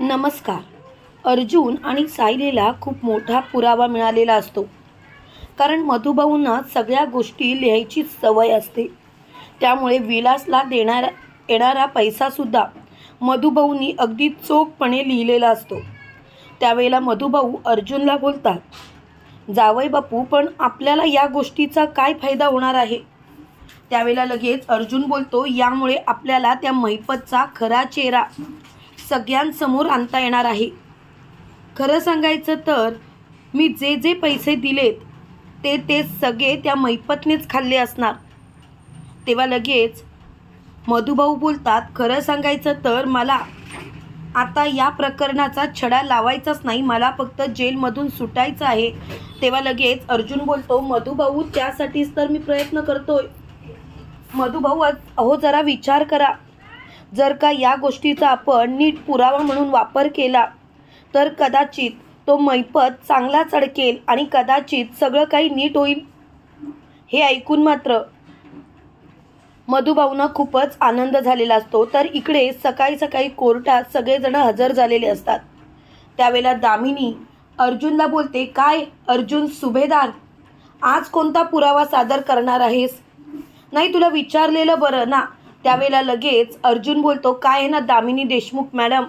नमस्कार. अर्जुन आणि सायलीला खूप मोठा पुरावा मिळालेला असतो. कारण मधुभाऊंना सगळ्या गोष्टी लिहायची सवय असते. त्यामुळे विलासला देणारा येणारा पैसासुद्धा मधुभाऊंनी अगदी चोखपणे लिहिलेला असतो. त्यावेळेला मधुभाऊ अर्जुनला बोलतात जावई बापू पण आपल्याला या गोष्टीचा काय फायदा होणार आहे? त्यावेळेला लगेच अर्जुन बोलतो यामुळे आपल्याला त्या महिपतचा खरा चेहरा सगळ्यांसमोर आणता येणार आहे. खरं सांगायचं तर मी जे जे पैसे दिलेत ते ते सगळे त्या मैपतनेच खाल्ले असणार. तेव्हा लगेच मधुभाऊ बोलतात खरं सांगायचं तर मला आता या प्रकरणाचा छडा लावायचाच नाही मला फक्त जेलमधून सुटायचं आहे. तेव्हा लगेच अर्जुन बोलतो मधुभाऊ त्यासाठीच तर मी प्रयत्न करतोय. मधुभाऊ अहो जरा विचार करा. जर का या गोष्टीचा आपण नीट पुरावा म्हणून वापर केला तर कदाचित तो मैपत चांगलाच अडकेल आणि कदाचित सगळं काही नीट होईल. हे ऐकून मात्र मधुभाऊंना खूपच आनंद झालेला असतो. तर इकडे सकाळी सकाळी कोर्टात सगळेजण हजर झालेले असतात. त्यावेळेला दामिनी अर्जुनला बोलते काय अर्जुन सुभेदार आज कोणता पुरावा सादर करणार आहेस? नाही तुला विचारलेलं बरं ना त्यावेळेला लगेच अर्जुन बोलतो काय आहे ना दामिनी देशमुख मॅडम?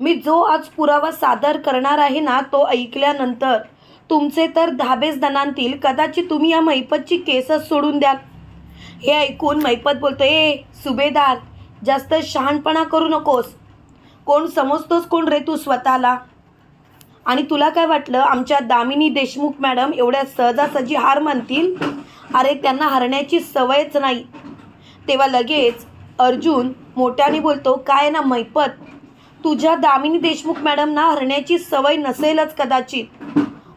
मी जो आज पुरावा सादर करणार आहे ना तो ऐकल्यानंतर तुमचे तर धाबेच दणांतील कदाचित तुम्ही या मैपतची केसच सोडून द्याल. हे ऐकून मैपत बोलतो ए सुभेदार जास्त शहाणपणा करू नकोस. कोण समजतोस कोण रे तू स्वतःला? आणि तुला काय वाटलं आमच्या दामिनी देशमुख मॅडम एवढ्या सहजासहजी हार मानतील? अरे त्यांना हरण्याची सवयच नाही. तेव्हा लगेच अर्जुन मोठ्याने बोलतो काय ना मैपत? तुझ्या दामिनी देशमुख मॅडमना हरण्याची सवय नसेलच कदाचित.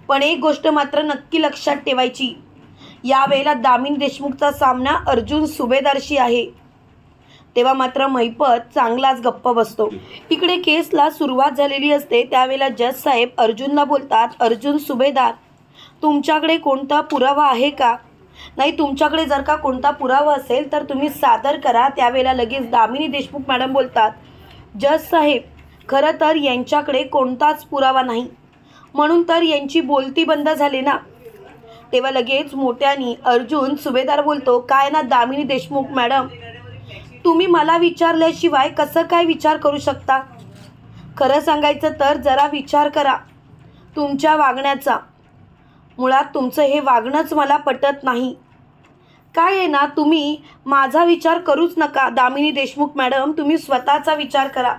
पण एक गोष्ट मात्र नक्की लक्षात ठेवायची. यावेळेला दामिनी देशमुखचा सामना अर्जुन सुभेदारशी आहे. तेव्हा मात्र महिपत चांगलाच गप्प बसतो. इकडे केसला सुरुवात झालेली असते त्यावेळेला जज साहेब अर्जुनला बोलतात अर्जुन सुभेदार तुमच्याकडे कोणता पुरावा आहे का? नाही तुमच्याकडे जर का कोणता पुरावा असेल तर तुम्ही सादर करा. त्यावेळेला लगेच दामिनी देशमुख मॅडम बोलतात जज साहेब खरं तर यांच्याकडे कोणताच पुरावा नाही. म्हणून तर यांची बोलती बंद झाली ना. तेव्हा लगेच मोठ्यानी अर्जुन सुभेदार बोलतो काय ना दामिनी देशमुख मॅडम तुम्ही मला विचारल्याशिवाय कसं काय विचार करू शकता? खरं सांगायचं तर जरा विचार करा तुमच्या वागण्याचा. मुळात तुमचं हे वागणंच मला पटत नाही. काय आहे ना तुम्ही माझा विचार करूच नका दामिनी देशमुख मॅडम तुम्ही स्वतःचा विचार करा.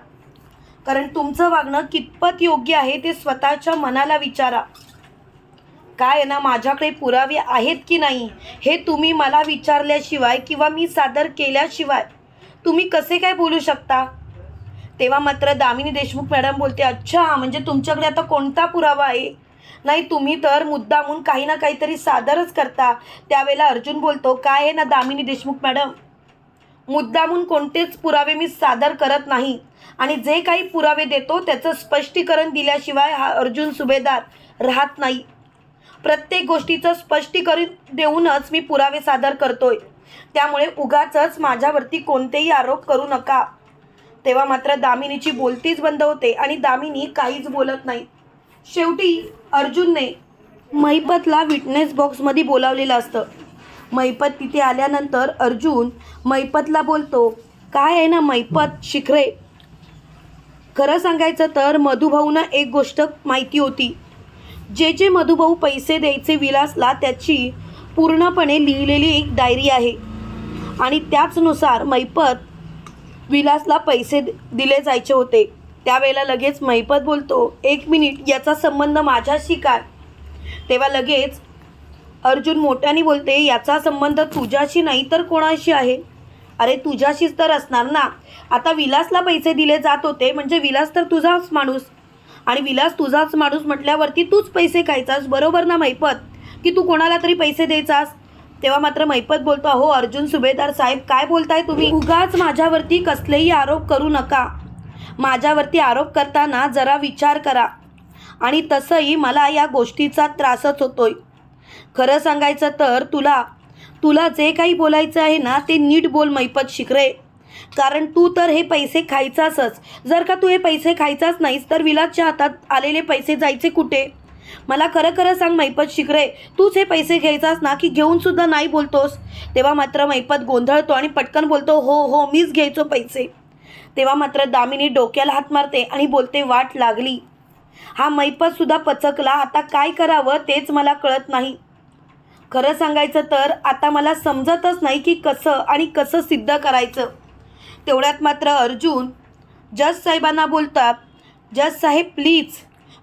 कारण तुमचं वागणं कितपत योग्य आहे ते स्वतःच्या मनाला विचारा. काय आहे ना माझ्याकडे पुरावे आहेत की नाही हे तुम्ही मला विचारल्याशिवाय किंवा मी सादर केल्याशिवाय तुम्ही कसे काय बोलू शकता? तेव्हा मात्र दामिनी देशमुख मॅडम बोलते अच्छा म्हणजे तुमच्याकडे आता कोणता पुरावा आहे? नाही तुम्ही तर मुद्दामून काही ना काहीतरी सादरच करता. त्यावेळेला अर्जुन बोलतो काय आहे ना दामिनी देशमुख मॅडम? मुद्दामून कोणतेच पुरावे मी सादर करत नाही. आणि जे काही पुरावे देतो त्याचं स्पष्टीकरण दिल्याशिवाय हा अर्जुन सुभेदार राहत नाही. प्रत्येक गोष्टीचं स्पष्टीकरण देऊनच मी पुरावे सादर करतोय. त्यामुळे उगाचच माझ्यावरती कोणतेही आरोप करू नका. तेव्हा मात्र दामिनीची बोलतीच बंद होते आणि दामिनी काहीच बोलत नाही. शेवटी अर्जुनने महिपतला विटनेस बॉक्समध्ये बोलावलेलं असतं. महिपत तिथे आल्यानंतर अर्जुन महिपतला बोलतो काय आहे ना महिपत शिखरे? खरं सांगायचं तर मधुभाऊंना एक गोष्ट माहिती होती. जे जे मधुभाऊ पैसे द्यायचे विलासला त्याची पूर्णपणे लिहिलेली एक डायरी आहे. आणि त्याचनुसार मैपत विलासला पैसे दि- दिले जायचे होते. त्यावेळेला लगेच मैपत बोलतो एक मिनिट याचा संबंध माझ्याशी काय? तेव्हा लगेच अर्जुन मोठ्याने बोलते याचा संबंध तुझ्याशी नाही तर कोणाशी आहे? अरे तुझ्याशीच तर असणार ना. आता विलासला पैसे दिले जात होते म्हणजे विलास तर तुझाच माणूस. आणि विलास तुझाच माणूस म्हटल्यावरती तूच पैसे खायचास बरोबर ना मैपत? की तू कोणाला तरी पैसे द्यायचास? तेव्हा मात्र मैपत बोलतो अहो अर्जुन सुभेदार साहेब काय बोलताय तुम्ही? उगाच माझ्यावरती कसलेही आरोप करू नका. माझ्यावरती आरोप करताना जरा विचार करा. आणि तसंही मला या गोष्टीचा त्रासच होतोय. खरं सांगायचं तर तुला तुला जे काही बोलायचं आहे ना ते नीट बोल मैपत शिकरे कारण तू तर हे पैसे खायचासच. जर का तू हे पैसे खायचाच नाहीस तर विलासच्या हातात आलेले पैसे जायचे कुठे? मला खरं खरं सांग मैपत शिकरे तूच हे पैसे घ्यायचास ना की घेऊन सुद्धा नाही बोलतोस? तेव्हा मात्र मैपत गोंधळतो आणि पटकन बोलतो हो हो मीच घ्यायचो पैसे. तेव्हा मात्र दामिनी डोक्याला हात मारते आणि बोलते वाट लागली. हा मैपत सुद्धा पचकला. आता काय करावं तेच मला कळत नाही. खरं सांगायचं तर आता मला समजतच नाही की कसं आणि कसं सिद्ध करायचं. तेवढ्यात मात्र अर्जुन जज साहेबांना बोलतात जज साहेब प्लीज.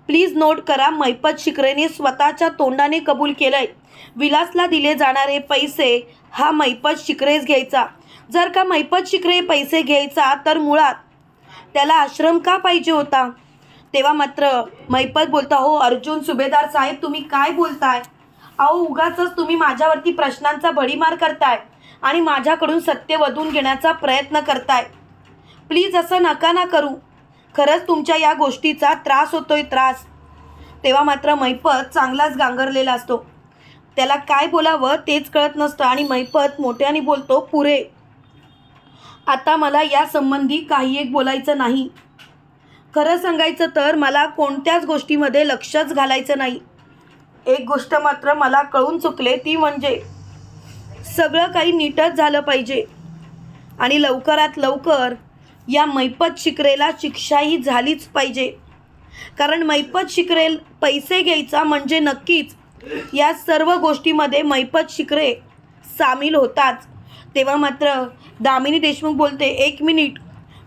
प्लीज नोट करा मैपत शिकरेने स्वतःच्या तोंडाने कबूल केलंय. विलासला दिले जाणारे पैसे हा मैपत शिकरेच घ्यायचा. जर का मैपत शिकरे पैसे घ्यायचा तर मुळात त्याला आश्रम का पाहिजे होता? तेव्हा मात्र मैपत बोलता हो अर्जुन सुभेदार साहेब तुम्ही काय बोलताय? अहो उगाच तुम्ही माझ्यावरती प्रश्नांचा भडीमार करताय आणि माझ्याकडून सत्य वधून घेण्याचा प्रयत्न करताय. प्लीज असं नका ना करू. खरंच तुमच्या या गोष्टीचा त्रास होतोय त्रास. तेव्हा मात्र मैपत चांगलाच गांगरलेला असतो. त्याला काय बोलावं तेच कळत नसतं आणि मैपत मोठ्याने बोलतो पुरे आता मला या संबंधी काही एक बोलायचं नाही. खरं सांगायचं तर मला कोणत्याच गोष्टीमध्ये लक्षच घालायचं नाही. एक गोष्ट मात्र मला कळून चुकले ती म्हणजे सगळं काही नीटच झालं पाहिजे आणि लवकरात लवकर या मैपत शिकरेला शिक्षाही झालीच पाहिजे. कारण मैपत शिकरेल पैसे घ्यायचा म्हणजे नक्कीच. या सर्व गोष्टीमध्ये मैपत शिकरे सामील होताच तेव्हा मात्र दामिनी देशमुख बोलते एक मिनिट.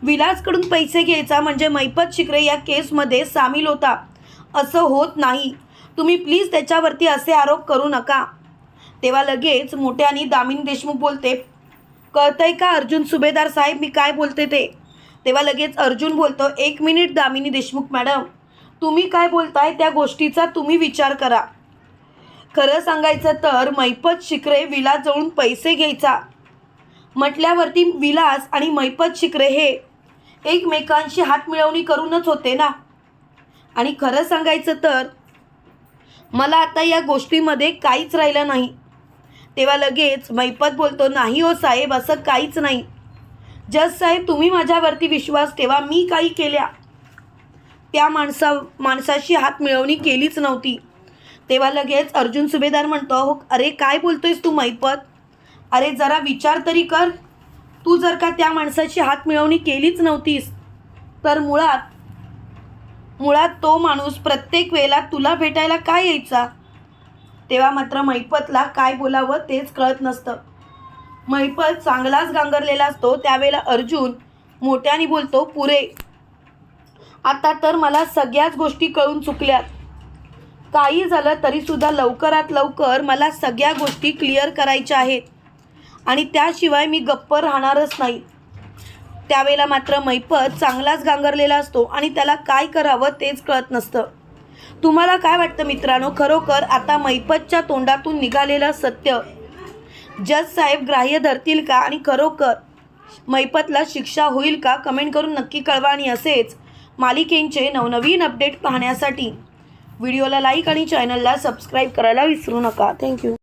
विलासकडून पैसे घ्यायचा म्हणजे मैपत शिकरे या केसमध्ये सामील होता. असं होत नाही. तुम्ही प्लीज त्याच्यावरती असे आरोप करू नका. तेव्हा लगेच मोठ्याने दामिनी देशमुख बोलते कळतंय का अर्जुन सुभेदार साहेब मी काय बोलते ते? तेव्हा लगेच अर्जुन बोलतो एक मिनिट दामिनी देशमुख मॅडम तुम्ही काय बोलताय त्या गोष्टीचा तुम्ही विचार करा. खरं सांगायचं तर मैपत शिकरे विलासजवळून पैसे घ्यायचा. म्हटल्यावरती विलास आणि मैपत शिकरे हे एकमेकांशी हातमिळवणी करूनच होते ना. आणि खरं सांगायचं तर मला आता या गोष्टीमध्ये काहीच राहिलं नाही. तेव्हा लगेच मैपत बोलतो नाही हो साहेब असं काहीच नाही. जज साहेब तुम्ही माझ्यावरती विश्वास ठेवा मी काही केल्या. त्या माणसा माणसाशी हात मिळवणी केलीच नव्हती. तेव्हा लगेच अर्जुन सुभेदार म्हणतो हो अरे काय बोलतोयस तू मैपत? अरे जरा विचार तरी कर. तू जर का त्या माणसाची हात मिळवणी केलीच नव्हतीस तर मुळात मुळात तो माणूस प्रत्येक वेळेला तुला भेटायला काय यायचा? तेव्हा मात्र मैपतला काय बोलावं तेच कळत नसतं. मैपत चांगलाच गांगरलेला असतो त्यावेळेला अर्जुन मोठ्याने बोलतो पुरे. आता तर मला सगळ्याच गोष्टी कळून चुकल्यात. काही झालं तरीसुद्धा लवकरात लवकर मला सगळ्या गोष्टी क्लिअर करायच्या आहेत. आणि त्याशिवाय मी गप्प राहणारच नाही. त्यावेळेला मात्र मैपत चांगलाच गांगरलेला असतो आणि त्याला काय करावं तेच कळत नसतं. तुम्हाला काय वाटतं मित्रांनो? खरोखर आता मैपतच्या तोंडातून निघालेलं सत्य जज साहेब ग्राह्य धरतील का आणि खरोखर मैपतला शिक्षा होईल का? कमेंट करून नक्की कळवा आणि असेच मालिकेंचे नवनवीन अपडेट पाहण्यासाठी. व्हिडिओला लाईक आणि चॅनलला सबस्क्राईब करायला विसरू नका. थँक्यू